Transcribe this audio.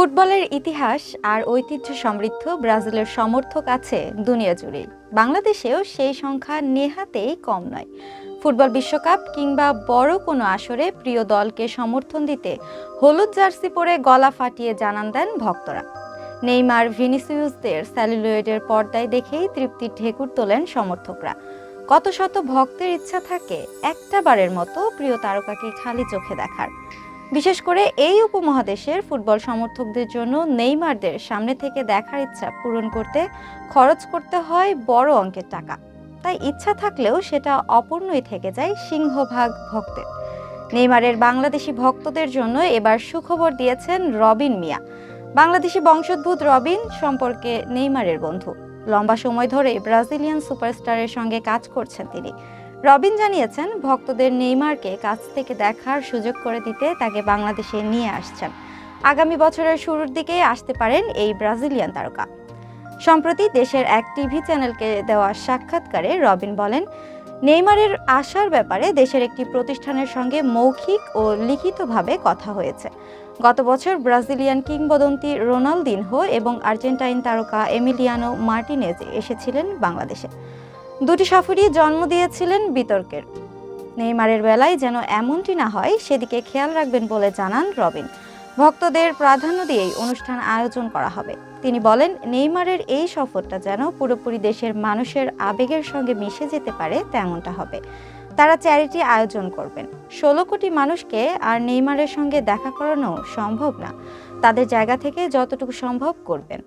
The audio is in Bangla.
ফুটবলের ইতিহাস আর ঐতিহ্য সমৃদ্ধ ব্রাজিলের সমর্থক আছে দুনিয়া জুড়ে বাংলাদেশেও সেই সংখ্যা নেহাতেই কম নয়। ফুটবল বিশ্বকাপ কিংবা বড় কোনো আসরে প্রিয় দলকে সমর্থন দিতে হলুদ জার্সি পরে গলা ফাটিয়ে জানান দেন ভক্তরা। নেইমার ভিনিসিউসদের স্যালুলয়েডের পর্দায় দেখেই তৃপ্তির ঢেকুর তোলেন সমর্থকরা। কত শত ভক্তের ইচ্ছা থাকে একটা বারের মতো প্রিয় তারকাকে খালি চোখে দেখার। বিশেষ করে এই উপমহাদেশের ফুটবল সমর্থকদের জন্য নেইমারদের সামনে থেকে দেখার ইচ্ছা পূরণ করতে খরচ করতে হয় বড় অঙ্কের টাকা। তাই ইচ্ছা থাকলেও সেটা অপূর্ণই থেকে যায় সিংহভাগ ভক্তের। নেইমারের বাংলাদেশি ভক্তদের জন্য এবার সুখবর দিয়েছেন রবিন মিয়া। বাংলাদেশি বংশোদ্ভূত রবিন সম্পর্কে নেইমারের বন্ধু। লম্বা সময় ধরে ব্রাজিলিয়ান সুপারস্টারের সঙ্গে কাজ করছেন তিনি। রবিন জানিয়েছেন, ভক্তদের নেইমারকে কাছ থেকে দেখার সুযোগ করে দিতে তাকে বাংলাদেশে নিয়ে আসছেন। আগামী বছরের শুরুর দিকে আসতে পারেন এই ব্রাজিলিয়ান তারকা। সম্প্রতি দেশের এক টিভি চ্যানেলকে দেওয়া সাক্ষাৎকারে রবিন বলেন, নেইমারের আসার ব্যাপারে দেশের একটি প্রতিষ্ঠানের সঙ্গে মৌখিক ও লিখিতভাবে কথা হয়েছে। গত বছর ব্রাজিলিয়ান কিংবদন্তি রোনালদিনহো এবং আর্জেন্টাইন তারকা এমিলিয়ানো মার্টিনেজ এসেছিলেন বাংলাদেশে। দুটি সফরই জন্ম দিয়েছিলেন বিতর্কের। নেইমারের বেলায় যেন এমনটি না হয়, সেদিকে খেয়াল রাখবেন বলে জানান রবিন। ভক্তদের প্রাধান্য দিয়েই অনুষ্ঠান আয়োজন করা হবে। তিনি বলেন, নেইমারের এই সফরটা যেন পুরোপুরি দেশের মানুষের আবেগের সঙ্গে মিশে যেতে পারে, তেমনটা হবে। তারা চ্যারিটি আয়োজন করবেন। ষোলো কোটি মানুষকে আর নেইমারের সঙ্গে দেখা করানো সম্ভব না। তাদের জায়গা থেকে যতটুকু সম্ভব করবেন।